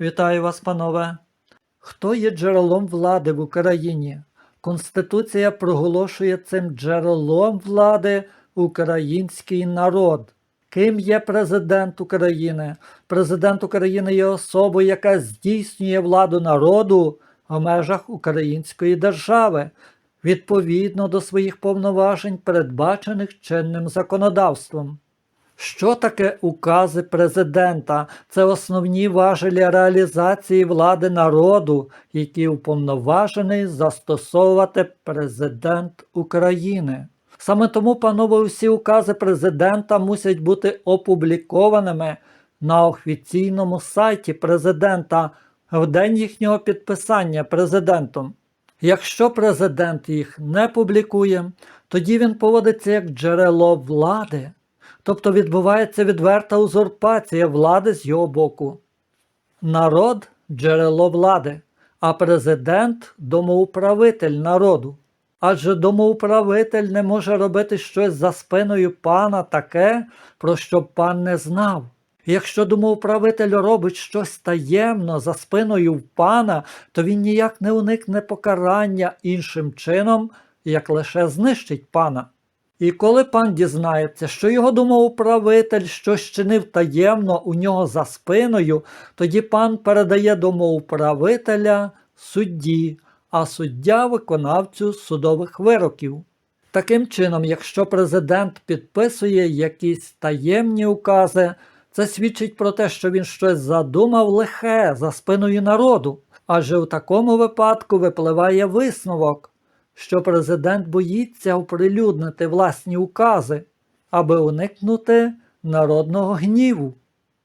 Вітаю вас, панове. Хто є джерелом влади в Україні? Конституція проголошує цим джерелом влади український народ. Ким є президент України? Президент України є особою, яка здійснює владу народу в межах української держави, відповідно до своїх повноважень, передбачених чинним законодавством. Що таке укази президента? Це основні важелі реалізації влади народу, які уповноважений застосовувати президент України. Саме тому, панове, усі укази президента мусять бути опублікованими на офіційному сайті президента в день їхнього підписання президентом. Якщо президент їх не публікує, тоді він поводиться як джерело влади, тобто відбувається відверта узурпація влади з його боку. Народ джерело влади, а президент домоуправитель народу. Адже домоуправитель не може робити щось за спиною пана таке, про що пан не знав. Якщо домоуправитель робить щось таємно за спиною пана, то він ніяк не уникне покарання іншим чином, як лише знищить пана. І коли пан дізнається, що його домоуправитель щось чинив таємно у нього за спиною, тоді пан передає домоуправителя судді, а суддя виконавцю судових вироків. Таким чином, якщо президент підписує якісь таємні укази, це свідчить про те, що він щось задумав лихе за спиною народу. Адже в такому випадку випливає висновок, що президент боїться оприлюднити власні укази, аби уникнути народного гніву.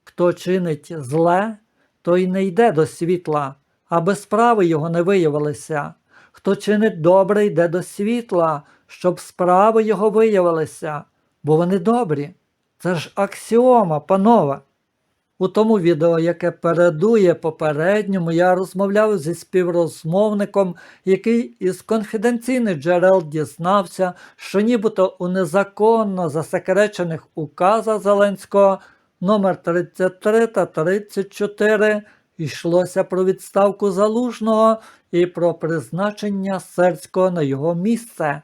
Хто чинить зле, той не йде до світла, аби справи його не виявилися. Хто чинить добре, йде до світла, щоб справи його виявилися, бо вони добрі. Це ж аксіома, панове. У тому відео, яке передує попередньому, я розмовляв зі співрозмовником, який із конфіденційних джерел дізнався, що нібито у незаконно засекречених указах Зеленського номер 33 та 34 йшлося про відставку залужного і про призначення Серського на його місце.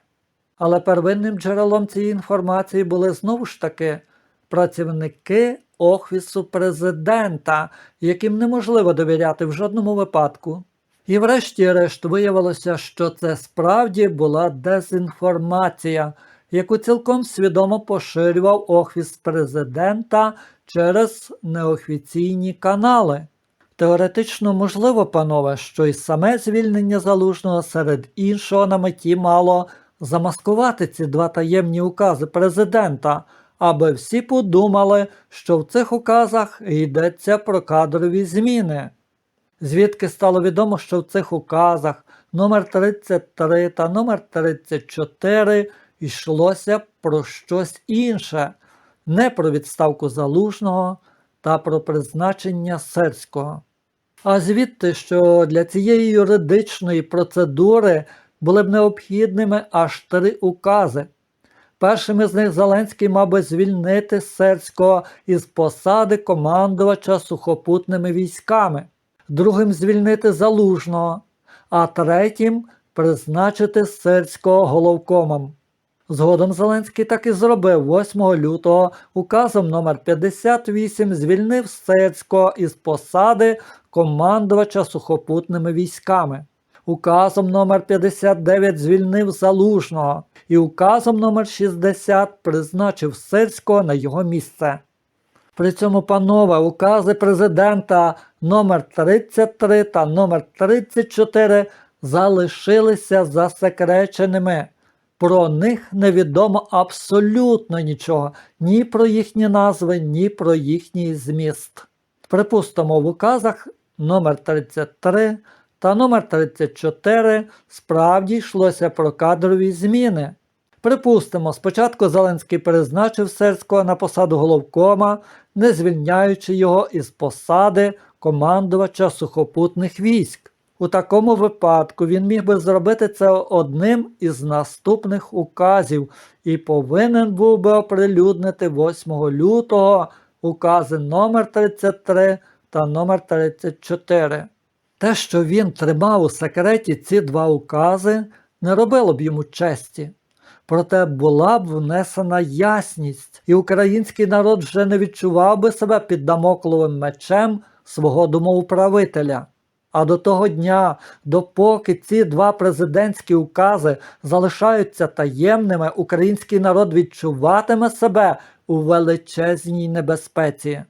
Але первинним джерелом цієї інформації були знову ж таки працівники Офісу президента, яким неможливо довіряти в жодному випадку. І врешті-решт виявилося, що це справді була дезінформація, яку цілком свідомо поширював Офіс президента через неофіційні канали. Теоретично можливо, панове, що й саме звільнення залужного серед іншого на меті мало замаскувати ці два таємні укази президента, аби всі подумали, що в цих указах йдеться про кадрові зміни. Звідки стало відомо, що в цих указах номер 33 та номер 34 йшлося про щось інше, не про відставку залужного та про призначення серського. А звідти, що для цієї юридичної процедури були б необхідними аж три укази. Першим із них Зеленський мав би звільнити Серського із посади командувача сухопутними військами, другим звільнити Залужного, а третім призначити Серського головкомом. Згодом Зеленський так і зробив 8 лютого указом номер 58 звільнив Серського із посади командувача сухопутними військами. Указом номер 59 звільнив Залужного і указом номер 60 призначив Сирського на його місце. При цьому, панове, укази президента номер 33 та номер 34 залишилися засекреченими. Про них невідомо абсолютно нічого, ні про їхні назви, ні про їхній зміст. Припустимо, в указах номер 33 та номер 34 справді йшлося про кадрові зміни. Припустимо, спочатку Зеленський призначив Серського на посаду головкома, не звільняючи його із посади командувача сухопутних військ. У такому випадку він міг би зробити це одним із наступних указів і повинен був би оприлюднити 8 лютого укази номер 33 та номер 34. Те, що він тримав у секреті ці два укази, не робило б йому честі. Проте була б внесена ясність, і український народ вже не відчував би себе під дамокловим мечем свого домоуправителя. А до того дня, допоки ці два президентські укази залишаються таємними, український народ відчуватиме себе у величезній небезпеці.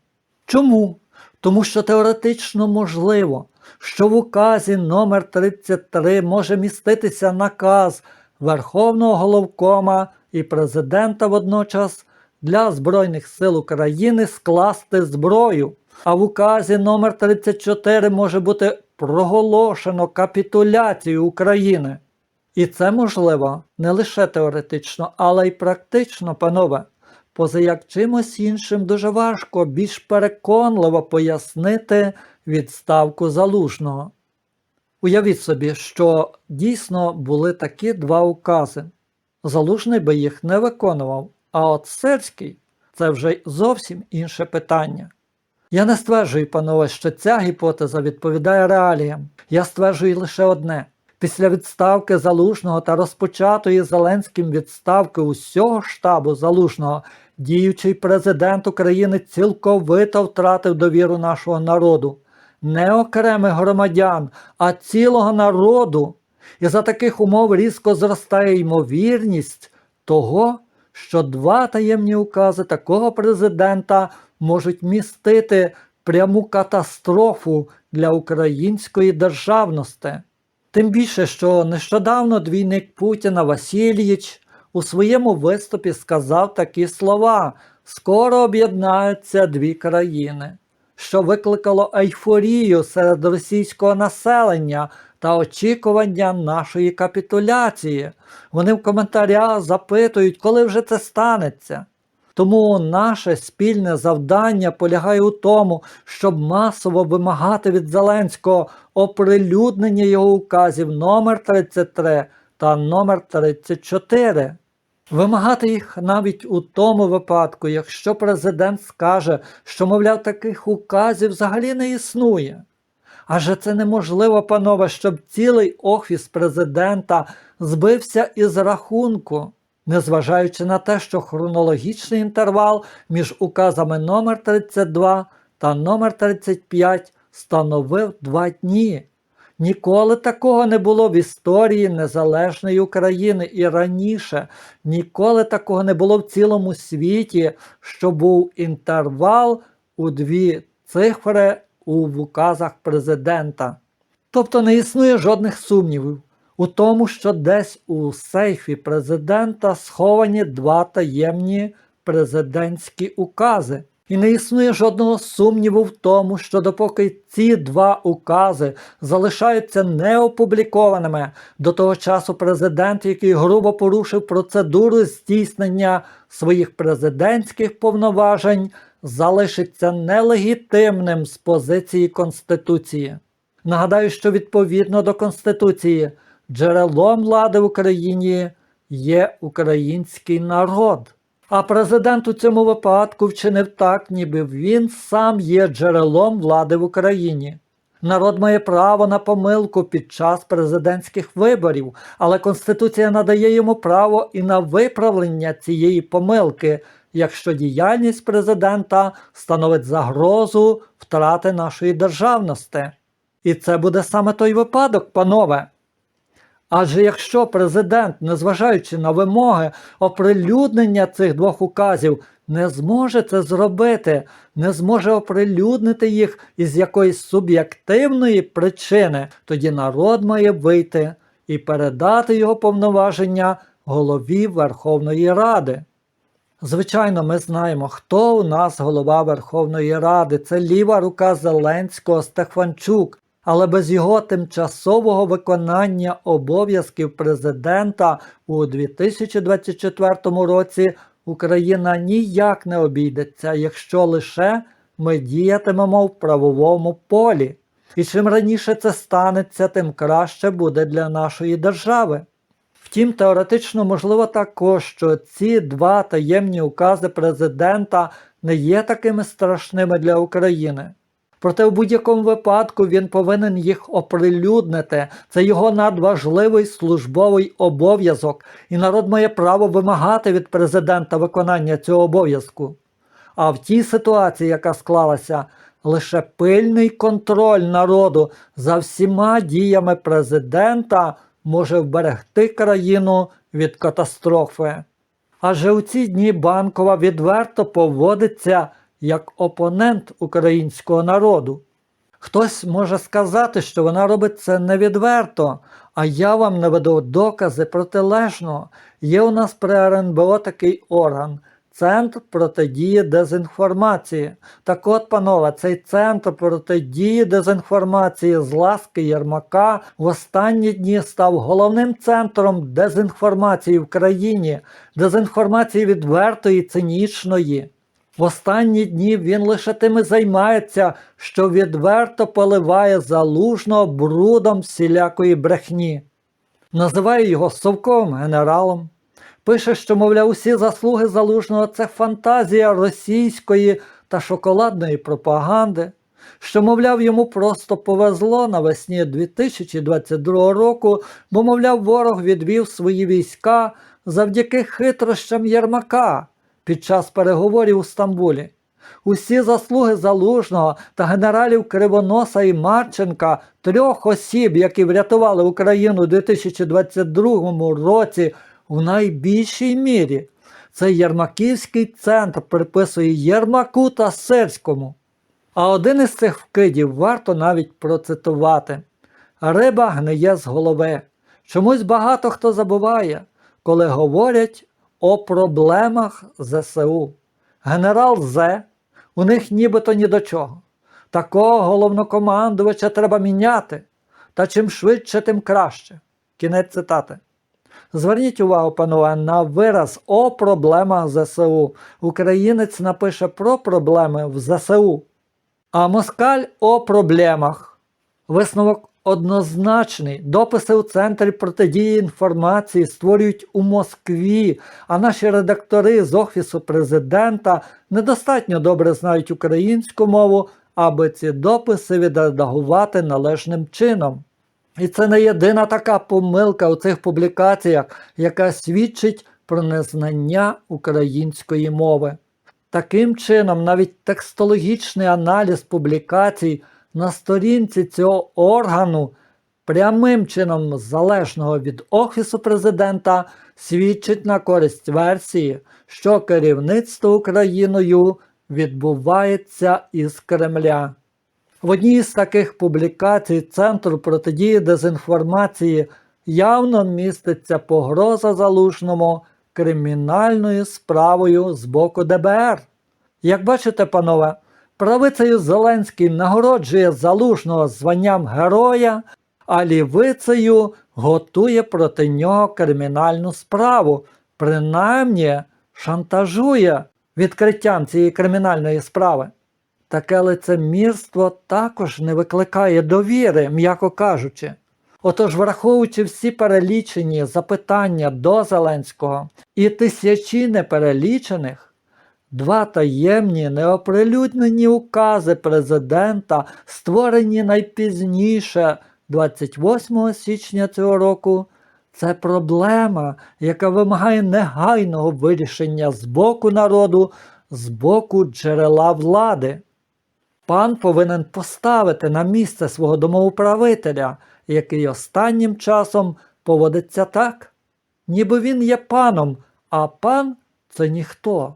Чому? Тому що теоретично можливо, що в указі номер 33 може міститися наказ Верховного головкома і президента водночас для Збройних сил України скласти зброю. А в указі номер 34 може бути проголошено капітуляцію України. І це можливо не лише теоретично, але й практично, панове. Поза як чимось іншим дуже важко більш переконливо пояснити відставку залужного. Уявіть собі, що дійсно були такі два укази. Залужний би їх не виконував, а от Сирський це вже зовсім інше питання. Я не стверджую, панове, що ця гіпотеза відповідає реаліям. Я стверджую лише одне: після відставки залужного та розпочатої Зеленським відставки усього штабу залужного, діючий президент України цілковито втратив довіру нашого народу, не окремих громадян, а цілого народу. І за таких умов різко зростає ймовірність того, що два таємні укази такого президента можуть містити пряму катастрофу для української державності. Тим більше, що нещодавно двійник Путіна Васильєч у своєму виступі сказав такі слова: скоро об'єднаються дві країни, що викликало ейфорію серед російського населення та очікування нашої капітуляції. Вони в коментарях запитують, коли вже це станеться. Тому наше спільне завдання полягає у тому, щоб масово вимагати від Зеленського оприлюднення його указів номер 33 та номер 34. Вимагати їх навіть у тому випадку, якщо президент скаже, що, мовляв, таких указів взагалі не існує. Адже це неможливо, панове, щоб цілий офіс президента збився із рахунку, незважаючи на те, що хронологічний інтервал між указами номер 32 та номер 35 становив два дні. Ніколи такого не було в історії незалежної України і раніше, ніколи такого не було в цілому світі, що був інтервал у дві цифри у указах президента. Тобто не існує жодних сумнівів у тому, що десь у сейфі президента сховані два таємні президентські укази. І не існує жодного сумніву в тому, що допоки ці два укази залишаються неопублікованими, до того часу президент, який грубо порушив процедуру здійснення своїх президентських повноважень, залишиться нелегітимним з позиції Конституції. Нагадаю, що відповідно до Конституції джерелом влади в Україні є український народ. А президент у цьому випадку вчинив так, ніби він сам є джерелом влади в Україні. Народ має право на помилку під час президентських виборів, але Конституція надає йому право і на виправлення цієї помилки, якщо діяльність президента становить загрозу втрати нашої державності. І це буде саме той випадок, панове. Адже якщо президент, незважаючи на вимоги оприлюднення цих двох указів, не зможе це зробити, не зможе оприлюднити їх із якоїсь суб'єктивної причини, тоді народ має вийти і передати його повноваження голові Верховної Ради. Звичайно, ми знаємо, хто у нас голова Верховної Ради. Це ліва рука Зеленського Стефанчук. Але без його тимчасового виконання обов'язків президента у 2024 році Україна ніяк не обійдеться, якщо лише ми діятимемо в правовому полі. І чим раніше це станеться, тим краще буде для нашої держави. Втім, теоретично можливо також, що ці два таємні укази президента не є такими страшними для України. Проте в будь-якому випадку він повинен їх оприлюднити. Це його надважливий службовий обов'язок, і народ має право вимагати від президента виконання цього обов'язку. А в тій ситуації, яка склалася, лише пильний контроль народу за всіма діями президента може вберегти країну від катастрофи. Адже у ці дні банкова відверто поводиться як опонент українського народу. Хтось може сказати, що вона робить це невідверто, а я вам наведу докази протилежного. Є у нас при РНБО такий орган Центр протидії дезінформації. Так от, панове, цей центр протидії дезінформації з ласки Єрмака в останні дні став головним центром дезінформації в країні, дезінформації відвертої, цинічної. В останні дні він лише тим і займається, що відверто поливає залужного брудом всілякої брехні. Називає його совковим генералом. Пише, що, мовляв, усі заслуги залужного це фантазія російської та шоколадної пропаганди, що, мовляв, йому просто повезло навесні 2022 року, бо, мовляв, ворог відвів свої війська завдяки хитрощам Єрмака час переговорів у Стамбулі. Усі заслуги Залужного та генералів Кривоноса і Марченка, трьох осіб, які врятували Україну у 2022 році, в найбільшій мірі. Цей Єрмаківський центр приписує Єрмаку та Сирському. А один із цих вкидів варто навіть процитувати: Риба гниє з голови. Чомусь багато хто забуває, коли говорять о проблемах ЗСУ. Генерал З, у них нібито ні до чого. Такого головнокомандувача треба міняти, та чим швидше, тим краще. Кінець цитати. Зверніть увагу, панове, на вираз о проблемах ЗСУ. Українець напише про проблеми в ЗСУ. А москаль о проблемах. Висновок однозначний. Дописи у Центрі протидії інформації створюють у Москві, а наші редактори з Офісу президента недостатньо добре знають українську мову, аби ці дописи відредагувати належним чином. І це не єдина така помилка у цих публікаціях, яка свідчить про незнання української мови. Таким чином, навіть текстологічний аналіз публікацій на сторінці цього органу, прямим чином залежного від Офісу президента, свідчить на користь версії, що керівництво Україною відбувається із Кремля. В одній з таких публікацій Центру протидії дезінформації явно міститься погроза залужному кримінальною справою з боку ДБР. Як бачите, панове, правицею Зеленський нагороджує залужного званням героя, а лівицею готує проти нього кримінальну справу, принаймні шантажує відкриттям цієї кримінальної справи. Таке лицемірство також не викликає довіри, м'яко кажучи. Отож, враховуючи всі перелічені запитання до Зеленського і тисячі неперелічених, два таємні неоприлюднені укази президента, створені найпізніше 28 січня цього року, це проблема, яка вимагає негайного вирішення з боку народу, з боку джерела влади. Пан повинен поставити на місце свого домоуправителя, який останнім часом поводиться так, ніби він є паном, а пан це ніхто.